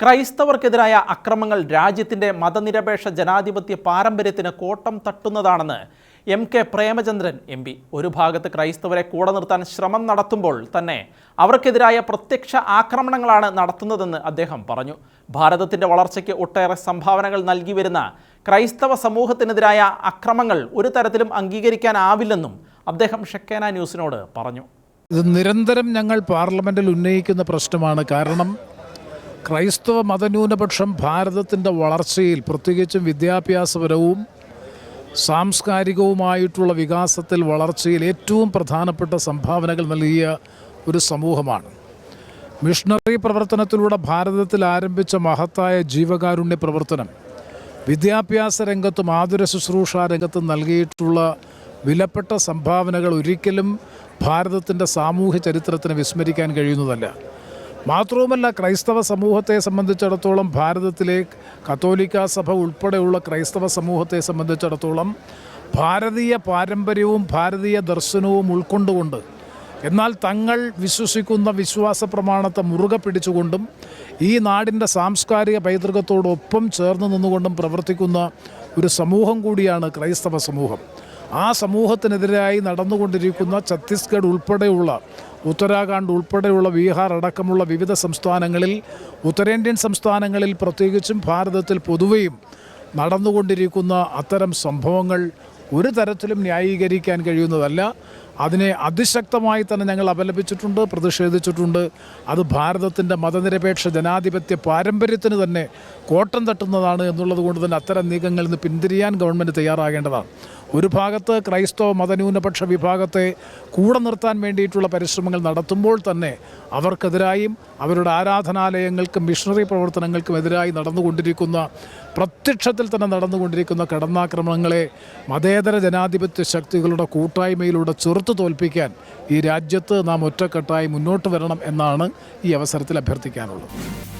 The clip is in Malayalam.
ക്രൈസ്തവർക്കെതിരായ അക്രമങ്ങൾ രാജ്യത്തിന്റെ മതനിരപേക്ഷ ജനാധിപത്യ പാരമ്പര്യത്തിന് കോട്ടം തട്ടുന്നതാണെന്ന് M K Premachandran M P. ഒരു ഭാഗത്ത് ക്രൈസ്തവരെ കൂടെ നിർത്താൻ ശ്രമം നടത്തുമ്പോൾ തന്നെ അവർക്കെതിരായ പ്രത്യക്ഷ ആക്രമണങ്ങളാണ് നടത്തുന്നതെന്ന് അദ്ദേഹം പറഞ്ഞു. ഭാരതത്തിന്റെ വളർച്ചയ്ക്ക് ഒട്ടേറെ സംഭാവനകൾ നൽകി വരുന്ന ക്രൈസ്തവ സമൂഹത്തിനെതിരായ അക്രമങ്ങൾ ഒരു തരത്തിലും അംഗീകരിക്കാനാവില്ലെന്നും അദ്ദേഹം ഷെക്കേന ന്യൂസിനോട് പറഞ്ഞു. ഇത് നിരന്തരം ഞങ്ങൾ പാർലമെന്റിൽ ഉന്നയിക്കുന്ന പ്രശ്നമാണ്. കാരണം ക്രൈസ്തവ മതന്യൂനപക്ഷം ഭാരതത്തിന്റെ വളർച്ചയിൽ പ്രത്യേകിച്ചും വിദ്യാഭ്യാസപരവും സാംസ്കാരികവുമായിട്ടുള്ള വികാസത്തിൽ വളർച്ചയിൽ ഏറ്റവും പ്രധാനപ്പെട്ട സംഭാവനകൾ നൽകിയ ഒരു സമൂഹമാണ്. മിഷണറി പ്രവർത്തനത്തിലൂടെ ഭാരതത്തിൽ ആരംഭിച്ച മഹത്തായ ജീവകാരുണ്യ പ്രവർത്തനം വിദ്യാഭ്യാസ രംഗത്തും ആതുര ശുശ്രൂഷ രംഗത്തും നൽകിയിട്ടുള്ള വിലപ്പെട്ട സംഭാവനകൾ ഒരിക്കലും ഭാരതത്തിന്റെ സാമൂഹ്യ ചരിത്രത്തിന് വിസ്മരിക്കാൻ കഴിയുന്നതല്ല. മാത്രവുമല്ല ക്രൈസ്തവ സമൂഹത്തെ സംബന്ധിച്ചിടത്തോളം ഭാരതത്തിലെ കത്തോലിക്ക സഭ ഉൾപ്പെടെയുള്ള ക്രൈസ്തവ സമൂഹത്തെ സംബന്ധിച്ചിടത്തോളം ഭാരതീയ പാരമ്പര്യവും ഭാരതീയ ദർശനവും ഉൾക്കൊണ്ടുകൊണ്ട് എന്നാൽ തങ്ങൾ വിശ്വസിക്കുന്ന വിശ്വാസ പ്രമാണത്തെ മുറുകെ പിടിച്ചുകൊണ്ടും ഈ നാടിന്റെ സാംസ്കാരിക പൈതൃകത്തോടൊപ്പം ചേർന്ന് നിന്നുകൊണ്ടും പ്രവർത്തിക്കുന്ന ഒരു സമൂഹം കൂടിയാണ് ക്രൈസ്തവ സമൂഹം. ആ സമൂഹത്തിനെതിരായി നടന്നുകൊണ്ടിരിക്കുന്ന ഛത്തീസ്ഗഡ് ഉൾപ്പെടെയുള്ള ഉത്തരാഖണ്ഡ് ഉൾപ്പെടെയുള്ള ബീഹാർ അടക്കമുള്ള വിവിധ സംസ്ഥാനങ്ങളിൽ ഉത്തരേന്ത്യൻ സംസ്ഥാനങ്ങളിൽ പ്രത്യേകിച്ചും ഭാരതത്തിൽ പൊതുവെയും നടന്നുകൊണ്ടിരിക്കുന്ന അത്തരം സംഭവങ്ങൾ ഒരു തരത്തിലും ന്യായീകരിക്കാൻ കഴിയുന്നതല്ല. അതിനെ അതിശക്തമായി തന്നെ ഞങ്ങൾ അപലപിച്ചിട്ടുണ്ട് പ്രതിഷേധിച്ചിട്ടുണ്ട്. അത് ഭാരതത്തിന്റെ മതനിരപേക്ഷ ജനാധിപത്യ പാരമ്പര്യത്തിന് തന്നെ കോട്ടം തട്ടുന്നതാണ് എന്നുള്ളത് കൊണ്ട് തന്നെ അത്തരം നീക്കങ്ങളിൽ നിന്ന് പിന്തിരിയാൻ ഗവൺമെന്റ് തയ്യാറാകേണ്ടതാണ്. ഒരു ഭാഗത്ത് ക്രൈസ്തവ മതന്യൂനപക്ഷ വിഭാഗത്തെ കൂടെ നിർത്താൻ വേണ്ടിയിട്ടുള്ള പരിശ്രമങ്ങൾ നടത്തുമ്പോൾ തന്നെ അവർക്കെതിരായും അവരുടെ ആരാധനാലയങ്ങൾക്കും മിഷണറി പ്രവർത്തനങ്ങൾക്കും എതിരായി നടന്നുകൊണ്ടിരിക്കുന്ന പ്രത്യക്ഷത്തിൽ തന്നെ നടന്നുകൊണ്ടിരിക്കുന്ന കടന്നാക്രമണങ്ങളെ മതേതര ജനാധിപത്യ ശക്തികളുടെ കൂട്ടായ്മയിലൂടെ ചെറുത്തു തോൽപ്പിക്കാൻ ഈ രാജ്യത്ത് നാം ഒറ്റക്കെട്ടായി മുന്നോട്ട് വരണം എന്നാണ് ഈ അവസരത്തിൽ അഭ്യർത്ഥിക്കാനുള്ളത്.